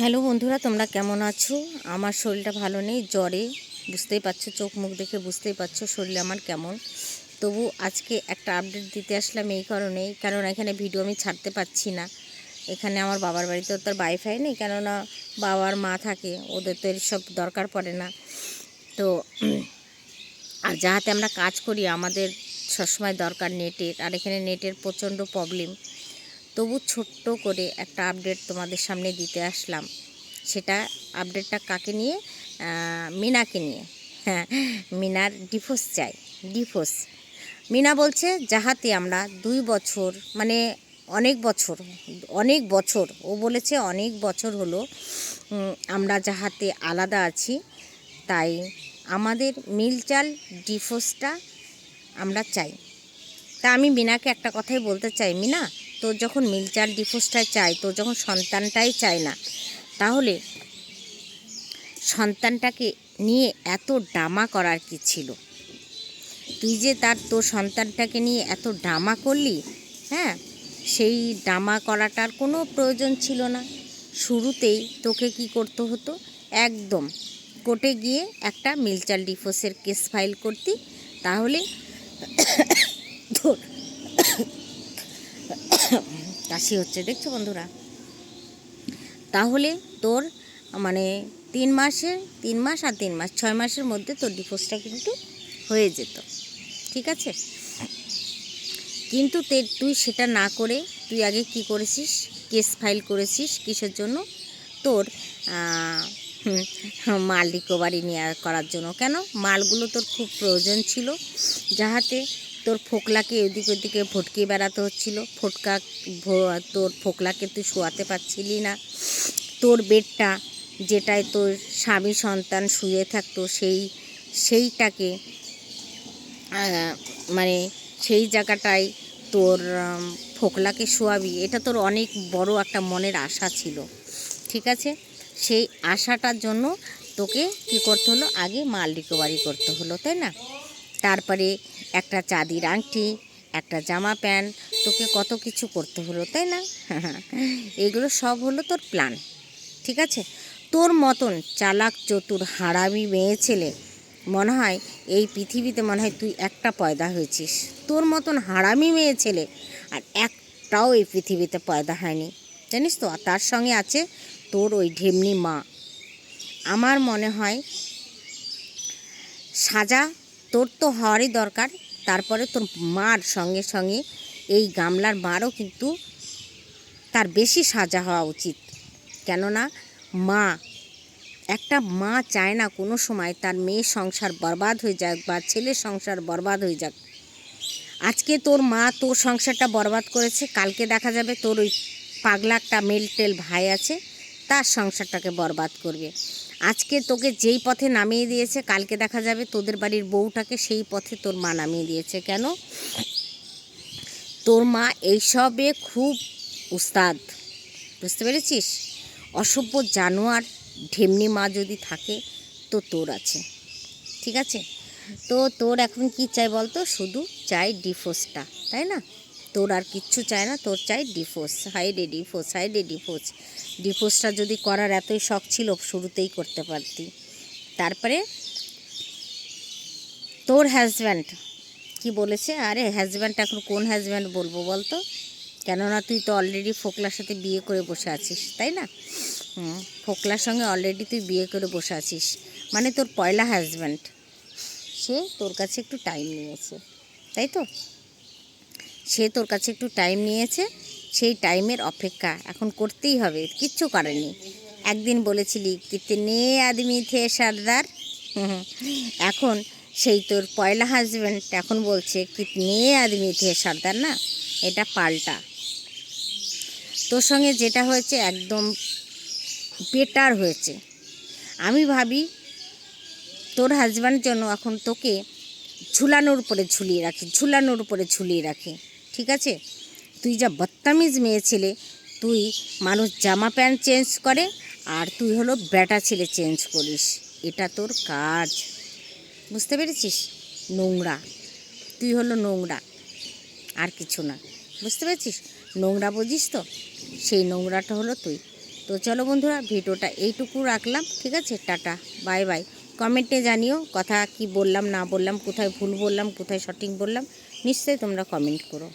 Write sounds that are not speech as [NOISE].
Hello বন্ধুরা, তোমরা কেমন আছো? আমার শরীরটা ভালো নেই, জ্বরে। বুঝতেই পারছ, চোখ মুখ দেখে বুঝতেই পারছ শরীর আমার কেমন। তবু আজকে একটা আপডেট দিতে আসলাম এই কারণেই, কারণ এখানে ভিডিও আমি ছাড়তে পারছি না। এখানে আমার বাবার বাড়িতেও তার ওয়াইফাই নেই, কেননা বাবার মা থাকে, ওদের তো সব দরকার পড়ে না। তো, আর যাহাতে আমরা কাজ করি, আমাদের সবসময় দরকার নেটের আর এখানে নেটের প্রচণ্ড প্রবলেম তবু ছোট্ট করে একটা আপডেট তোমাদের সামনে দিতে আসলাম। সেটা আপডেটটা কাকে নিয়ে? মিনাকে নিয়ে। হ্যাঁ মিনার ডিভোর্স চাই। ডিভোর্স মিনা বলছে, যাহাতে আমরা দুই বছর মানে অনেক বছর অনেক বছর, ও বলেছে অনেক বছর হলো আমরা যাহাতে আলাদা আছি, তাই আমাদের মিলচাল ডিভোর্সটা আমরা চাই। তা আমি মিনাকে একটা কথাই বলতে চাই, মিনা তোর যখন মিলচাল ডিভোর্সটা চাই, তোর যখন সন্তানটাই চায় না, তাহলে সন্তানটাকে নিয়ে এত ড্রামা করার কি ছিল? তুই যে তার, তোর সন্তানটাকে নিয়ে এত ড্রামা করলি হ্যাঁ? সেই ড্রামা করাটার কোনো প্রয়োজন ছিল না। শুরুতেই তোকে কি করতে হতো? একদম কোর্টে গিয়ে একটা মিলচাল ডিভোর্সের কেস ফাইল করতি, তাহলে কাশি হচ্ছে, দেখছ বন্ধুরা? তাহলে তোর মানে তিন মাসে তিন মাস আর তিন মাস, ছয় মাসের মধ্যে তোর ডিভোর্সটা কিন্তু হয়ে যেত, ঠিক আছে? কিন্তু তুই সেটা না করে, তুই আগে কি করেছিস? কেস ফাইল করেছিস কিসের জন্য? তোর মাল রিকভারি নেওয়া করার জন্য। কেন? মালগুলো তোর খুব প্রয়োজন ছিল, যাহাতে তোর ফোকলাকে এদিক ওদিকে ভটকে বেড়াতে হচ্ছিল। ফোটকা তোর ফোকলাকে তুই শোয়াতে পারছিলি না। তোর বেডটা যেটায় তোর স্বামী সন্তান শুয়ে থাকতো, সেই, সেইটাকে মানে সেই জায়গাটায় তোর ফোকলাকে শোয়াবি, এটা তোর অনেক বড় একটা মনের আশা ছিল। ঠিক আছে? সেই আশাটার জন্য তোকে কি করতে হলো? আগে মাল রিকভারি করতে হলো, তাই না? তারপরে একটা চাঁদির আংটি, একটা জামা প্যান্ট, তোকে কত কিছু করতে হলো, তাই না? [LAUGHS] এগুলো সব হলো তোর প্ল্যান, ঠিক আছে? তোর মতন চালাক, চতুর, হারামি মেয়ে ছেলে, মনে হয় এই পৃথিবীতে মনে হয় তুই একটা পয়দা হয়েছিস। তোর মতন হারামি মেয়ে ছেলে আর একটাও এই পৃথিবীতে পয়দা হয়নি, জানিস তো? তার সঙ্গে আছে তোর ওই ঢেমনি মা। আমার মনে হয় সাজা তোর তো হওয়ারই দরকার। তারপরে তোর মার সঙ্গে সঙ্গে এই গামলার মারও কিন্তু তার বেশি সাজা হওয়া উচিত। কেননা মা, একটা মা চায় না কোনো সময় তার মেয়ের সংসার বরবাদ হয়ে যাক বা ছেলের সংসার বরবাদ হয়ে যাক। আজকে তোর মা তোর সংসারটা বরবাদ করেছে, কালকে দেখা যাবে তোর ওই পাগলা একটা মেলটেল ভাই আছে, তার সংসারটাকে বরবাদ করবে। আজকে তোকে যেই পথে নামিয়ে দিয়েছে, কালকে দেখা যাবে তোদের বাড়ির বউটাকে সেই পথে তোর মা নামিয়ে দিয়েছে। কেন? তোর মা এইসবে খুব উস্তাদ। বুঝতে পেরেছিস? অসভ্য জানোয়ার, ঢেমনি মা যদি থাকে, তো তোর আছে। ঠিক আছে? তো তোর এখন কি চাই বলতো? শুধু চাই ডিফোর্সটা তাই না? তোর আর কিচ্ছু চায় না, তোর চাই ডিফোর্স হাই রে ডিফোর্স হাই রে ডিফোর্স ডিফোর্সটা যদি করার এতই শখ ছিল, শুরুতেই করতে পারতি। তারপরে তোর হাজব্যান্ড কি বলেছে? আরে হাজব্যান্ড এখন কোন হাজব্যান্ড বলব বলতো? কেননা তুই তো অলরেডি ফোকলার সাথে বিয়ে করে বসে আছিস, তাই না? ফোকলার সঙ্গে অলরেডি তুই বিয়ে করে বসে আছিস। মানে তোর পয়লা হাজব্যান্ড সে তোর কাছে একটু টাইম নিয়েছে। তাই তো? সে তোর কাছে একটু টাইম নিয়েছে, সেই টাইমের অপেক্ষা এখন করতেই হবে, কিচ্ছু করেনি। একদিন বলেছিলি, কিতনে আদমি থে সারদার? [LAUGHS] এখন সেই তোর পয়লা হাজব্যান্ড এখন বলছে, কিতনে আদমি থে সারদার না? এটা পাল্টা। তোর সঙ্গে যেটা হয়েছে একদম বেটার হয়েছে। আমি ভাবি, তোর হাজব্যান্ড যেন এখন তোকে ঝুলানোর উপরে ঝুলিয়ে রাখি, ঝুলানোর উপরে ঝুলিয়ে রাখি। ঠিক আছে? তুই যা বদতামিজ মেয়ে ছেলে, তুই মানুষ জামা প্যান্ট চেঞ্জ করে আর তুই হলো ব্যাটা ছেলে চেঞ্জ করিস। এটা তোর কাজ। বুঝতে পেরেছিস? নোংরা। তুই হলো নোংরা। আর কিছু না। বুঝতে পেরেছিস? নোংরা বুঝিস তো? সেই নোংরাটা হলো তুই। তো চলো বন্ধুরা, ভিডিওটা এইটুকু রাখলাম। ঠিক আছে? টাটা। Bye bye. কমেন্টে জানিও কথা কি বললাম, না বললাম, কোথায় ভুল বললাম, কোথায় সঠিক বললাম। নিশ্চয়ই তোমরা কমেন্ট করো।